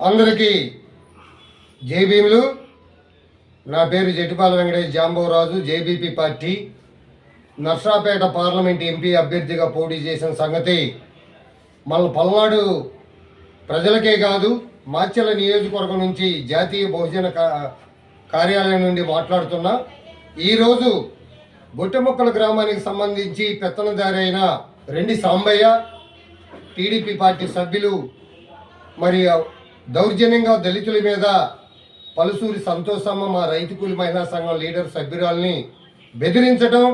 అందరికీ జై భీములు. నా పేరు Jatipala Venkatesh Jamboraju JBP party. Narsapeta parliament MP అభ్యర్థిగా పోటీ చేసిన సంగతి మన పల్నాడు ప్రజలకే కాదు మాచెల నియోజకవర్గం నుంచి జాతీయ బహుజన కా- కార్యాలయం నుండి మాట్లాడుతున్నా. ఈరోజు బొట్టెమొక్కల గ్రామానికి సంబంధించి పెత్తనదారి అయిన రెండి సాంబయ్య టీడీపీ పార్టీ సభ్యులు మరియు దౌర్జన్యంగా దళితుల మీద పలుసూరి సంతోషమ్మ మా రైతు కూలి మహిళా సంఘం లీడర్ సభ్యురాల్ని బెదిరించడం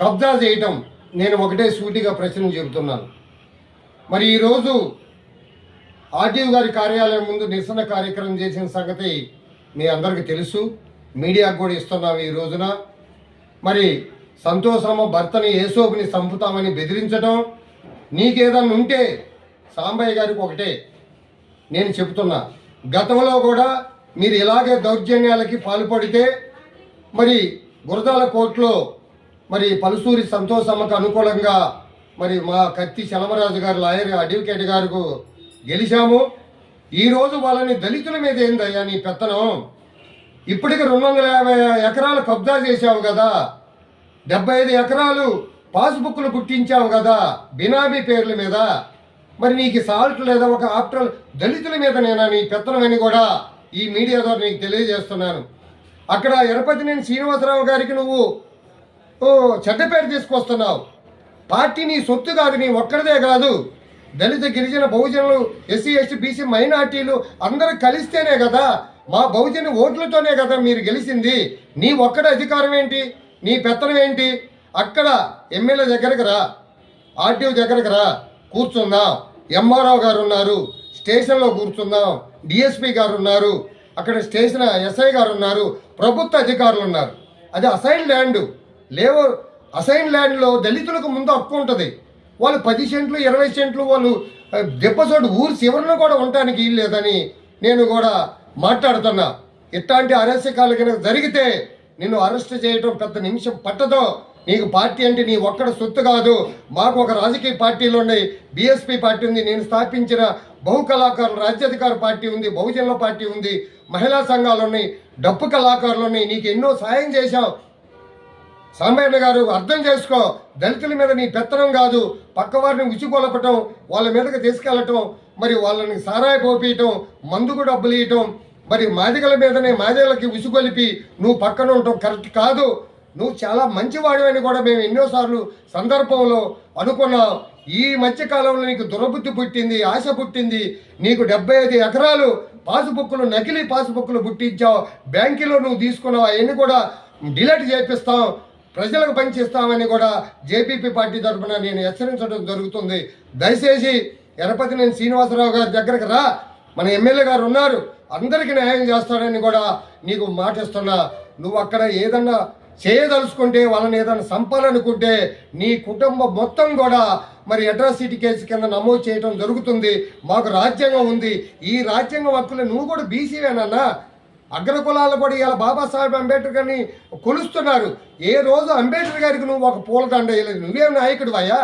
కబ్జా చేయటం నేను ఒకటే సూటిగా ప్రశ్న చెబుతున్నాను. మరి ఈరోజు ఆర్టీఓ గారి కార్యాలయం ముందు నిరసన కార్యక్రమం చేసిన సంగతి మీ అందరికీ తెలుసు. మీడియాకు కూడా ఇస్తున్నాం ఈ రోజున. మరి సంతోషమ్మ భర్తని ఏసోపుని చంపుతామని బెదిరించడం నీకేదన్నా ఉంటే సాంబయ్య గారికి ఒకటే. నేను చెప్తున్నా గతంలో కూడా మీరు ఇలాగే దౌర్జన్యాలకి పాల్పడితే మరి గురదాల కోర్టులో మరి పలుసూరి సంతోషమ్మకు అనుకూలంగా మరి మా కత్తి చలమరాజు గారు లాయర్ అడ్వకేట్ గారు గెలిచాము. ఈరోజు వాళ్ళని దళితుల మీద ఏందయ్యా నీ పెత్తనం? ఇప్పటికి రెండు వందల యాభై ఎకరాలు కబ్జా చేశావు కదా. డెబ్బై ఐదు ఎకరాలు పాస్బుక్లు పుట్టించావు కదా బినామీ పేర్ల మీద. మరి నీకు సాల్ట్ లేదా ఒక ఆఫ్టర్ దళితుల మీద నేనా నీ పెత్తనమని కూడా ఈ మీడియా ద్వారా నీకు తెలియజేస్తున్నాను. అక్కడ ఎరపతినేని శ్రీనివాసరావు గారికి నువ్వు ఓ చెడ్డ పేరు తీసుకొస్తున్నావు. పార్టీ నీ సొత్తు కాదు నీ ఒక్కడిదే కాదు. దళిత గిరిజన బహుజనులు ఎస్సీ ఎస్టీ బీసీ మైనార్టీలు అందరూ కలిస్తేనే కదా మా బహుజన ఓట్లతోనే కదా మీరు గెలిచింది నీ ఒక్కడ అధికారం ఏంటి? నీ పెత్తనం ఏంటి? అక్కడ ఎమ్మెల్యే దగ్గరకు రా ఆర్టీఓ దగ్గరకు రా. కూర్చుందాం. ఎంఆర్ఓ గారు ఉన్నారు స్టేషన్లో కూర్చుందాం. డిఎస్పి గారు ఉన్నారు అక్కడ స్టేషన్ ఎస్ఐ గారు ఉన్నారు ప్రభుత్వ అధికారులు ఉన్నారు అది అసైన్ ల్యాండ్. లేవు అసైన్ ల్యాండ్లో దళితులకు ముందు హక్కు ఉంటుంది. వాళ్ళు పది సెంట్లు ఇరవై సెంట్లు వాళ్ళు దెబ్బసోటు ఊరు చివరిన కూడా ఉండటానికి లేదని నేను కూడా మాట్లాడుతున్నా. ఇట్లాంటి అరెస్యకాలు కనుక జరిగితే నిన్ను అరెస్ట్ చేయడం పెద్ద నిమిషం పట్టదో. నీకు పార్టీ అంటే నీ ఒక్కడ సొత్తు కాదు. మాకు ఒక రాజకీయ పార్టీలు ఉన్నాయి. బీఎస్పీ పార్టీ ఉంది. నేను స్థాపించిన బహు కళాకారులు రాజ్యాధికార పార్టీ ఉంది బహుజనుల పార్టీ ఉంది మహిళా సంఘాలు ఉన్నాయి డప్పు కళాకారులు ఉన్నాయి. నీకు ఎన్నో సాయం చేశాం. సాంబయ్య గారు అర్థం చేసుకో. దళితుల మీద నీ పెత్తనం కాదు. పక్క వారిని ఉచికొలపటం వాళ్ళ మీదకి తీసుకెళ్ళటం మరి వాళ్ళని సారాయి పోపీయటం మందుకు డబ్బులు ఇవ్వటం మరి మాదిగల మీదనే మాదిగలకి ఉసుగొలిపి నువ్వు పక్కన ఉండటం కరెక్ట్ కాదు. నువ్వు చాలా మంచివాడివని కూడా మేము ఎన్నోసార్లు సందర్భంలో అనుకున్నాం. ఈ మధ్య కాలంలో నీకు దురబుద్ధి పుట్టింది ఆశ పుట్టింది. నీకు డెబ్బై ఐదు ఎకరాలు పాసుబుక్లు నకిలీ పాసుబుక్లు పుట్టించావు బ్యాంకులో నువ్వు తీసుకున్నావు అవన్నీ కూడా డిలీట్ చేపిస్తాం. ప్రజలకు పనిచేస్తామని కూడా జేపీపీ పార్టీ తరఫున నేను హెచ్చరించడం జరుగుతుంది. దయచేసి ఎరపతి నేను శ్రీనివాసరావు గారి దగ్గరకు రా. మన ఎమ్మెల్యే గారు ఉన్నారు. అందరికీ న్యాయం చేస్తాడని కూడా నీకు మాటిస్తున్నా. నువ్వు అక్కడ ఏదన్నా చేయదలుచుకుంటే వాళ్ళని ఏదైనా సంపాలనుకుంటే నీ కుటుంబం మొత్తం కూడా మరి అట్రాసిటీ కేసు కింద నమోదు చేయడం జరుగుతుంది. మాకు రాజ్యాంగం ఉంది. ఈ రాజ్యాంగం హక్కులు నువ్వు కూడా బీసీవేనన్నా అగ్రకులాలు కూడా ఇలా బాబాసాహెబ్ అంబేద్కర్ గారిని కొలుస్తున్నారు. ఏ రోజు అంబేద్కర్ గారికి నువ్వు ఒక పూలదండ వేయలేదు. నువ్వేం నాయకుడు అయ్యా?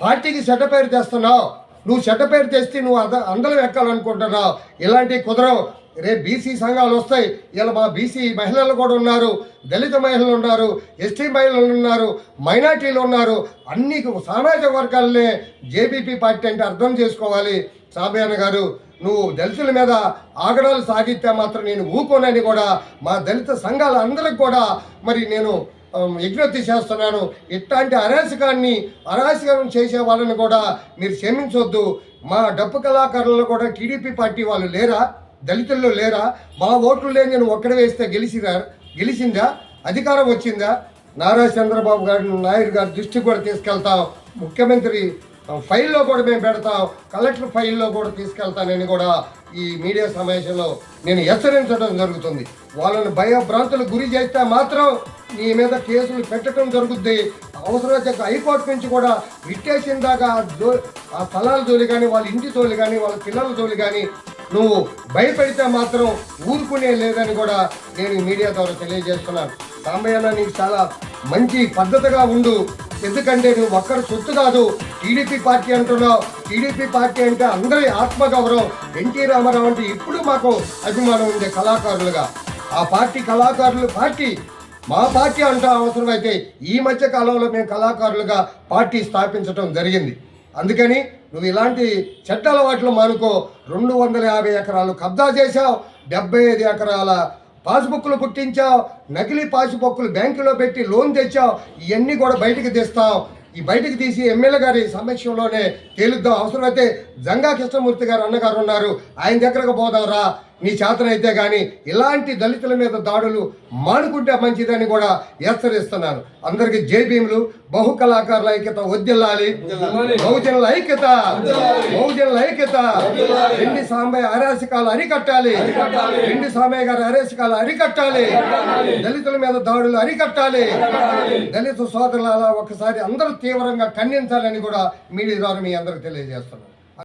పార్టీకి చెడ్డ పేరు తెస్తున్నావు. నువ్వు చెడ్డ పేరు తెస్తే నువ్వు అంద అందరం ఎక్కాలనుకుంటున్నావు. ఇలాంటివి కుదరవు. రేపు బీసీ సంఘాలు వస్తాయి. ఇలా మా బీసీ మహిళలు కూడా ఉన్నారు దళిత మహిళలు ఉన్నారు ఎస్టీ మహిళలు ఉన్నారు మైనార్టీలు ఉన్నారు. అన్ని సామాజిక వర్గాలనే జేబీపీ పార్టీ అంటే అర్థం చేసుకోవాలి. సాబియాన గారు నువ్వు దళితుల మీద ఆగడాలు సాగితే మాత్రం నేను ఊకోనని కూడా మా దళిత సంఘాల అందరికి కూడా మరి నేను విజ్ఞప్తి చేస్తున్నాను. ఇట్లాంటి అరాచకాన్ని అరాచకం చేసే వాళ్ళని కూడా మీరు క్షమించొద్దు. మా డప్పు కళాకారులు కూడా టీడీపీ పార్టీ వాళ్ళు లేరా? దళితుల్లో లేరా? మా ఓట్లు లేని నేను ఒక్కడ వేస్తే గెలిచిరా? గెలిచిందా? అధికారం వచ్చిందా? నారా చంద్రబాబు గారు నాయుడు గారి దృష్టికి కూడా తీసుకెళ్తాం. ముఖ్యమంత్రి ఫైల్లో కూడా మేము పెడతాం. కలెక్టర్ ఫైల్లో కూడా తీసుకెళ్తానని కూడా ఈ మీడియా సమావేశంలో నేను హెచ్చరించడం జరుగుతుంది. వాళ్ళని భయభ్రాంతులు గురి చేస్తే మాత్రం నీ మీద కేసులు పెట్టడం జరుగుద్ది. అవసరమైతే హైకోర్టు నుంచి కూడా విట్టేసిన దాకా ఆ స్థలాల జోలి కానీ వాళ్ళ ఇంటి జోలి కానీ వాళ్ళ పిల్లల జోలి కానీ నువ్వు భయపడితే మాత్రం ఊరుకునే లేదని కూడా నేను మీడియా ద్వారా తెలియజేస్తున్నాను. సాంబయ్య నీకు చాలా మంచి పద్ధతిగా ఉండు. ఎందుకంటే నువ్వు ఒక్కరి సొత్తు కాదు. టీడీపీ పార్టీ అంటున్నావు. టీడీపీ పార్టీ అంటే అందరి ఆత్మగౌరవం. ఎన్టీ రామారావు అంటే ఇప్పుడు మాకు అభిమానం ఉంది కళాకారులుగా. ఆ పార్టీ కళాకారులు పార్టీ. మా పార్టీ అంటూ అవసరమైతే ఈ మధ్య కాలంలో మేము కళాకారులుగా పార్టీ స్థాపించడం జరిగింది. అందుకని నువ్వు ఇలాంటి చెడ్డ అలవాట్లు మానుకో. రెండు వందల యాభై ఎకరాలు కబ్జా చేశావు. డెబ్బై ఐదు ఎకరాల పాస్బుక్లు పుట్టించావు నకిలీ పాస్బుక్లు బ్యాంకులో పెట్టి లోన్ తెచ్చావు ఇవన్నీ కూడా బయటికి తీస్తావు ఈ బయటికి తీసి ఎమ్మెల్యే గారి సమక్షంలోనే తేలుద్దాం. అవసరమైతే జంగా కృష్ణమూర్తి గారు అన్నగారు ఉన్నారు. ఆయన దగ్గరకు పోదాం రా నీ చేతనైతే కానీ ఇలాంటి దళితుల మీద దాడులు మానుకుంటే మంచిదని కూడా హెచ్చరిస్తున్నాను అందరికి జై భీములు. బహు కళాకారుల ఐక్యత వద్దిల్లాలి బహుజనుల ఐక్యత. బహుజనుల ఐక్యత. ఎండి సాంబయ్య అరాశకాలు అరికట్టాలి. ఎండి సాంబయ్య గారి అరాశకాలు అరికట్టాలి. దళితుల మీద దాడులు అరికట్టాలి. దళిత సోదరుల ఒకసారి అందరూ తీవ్రంగా ఖండించాలని కూడా మీడియా ద్వారా మీ అందరికి తెలియజేస్తున్నాను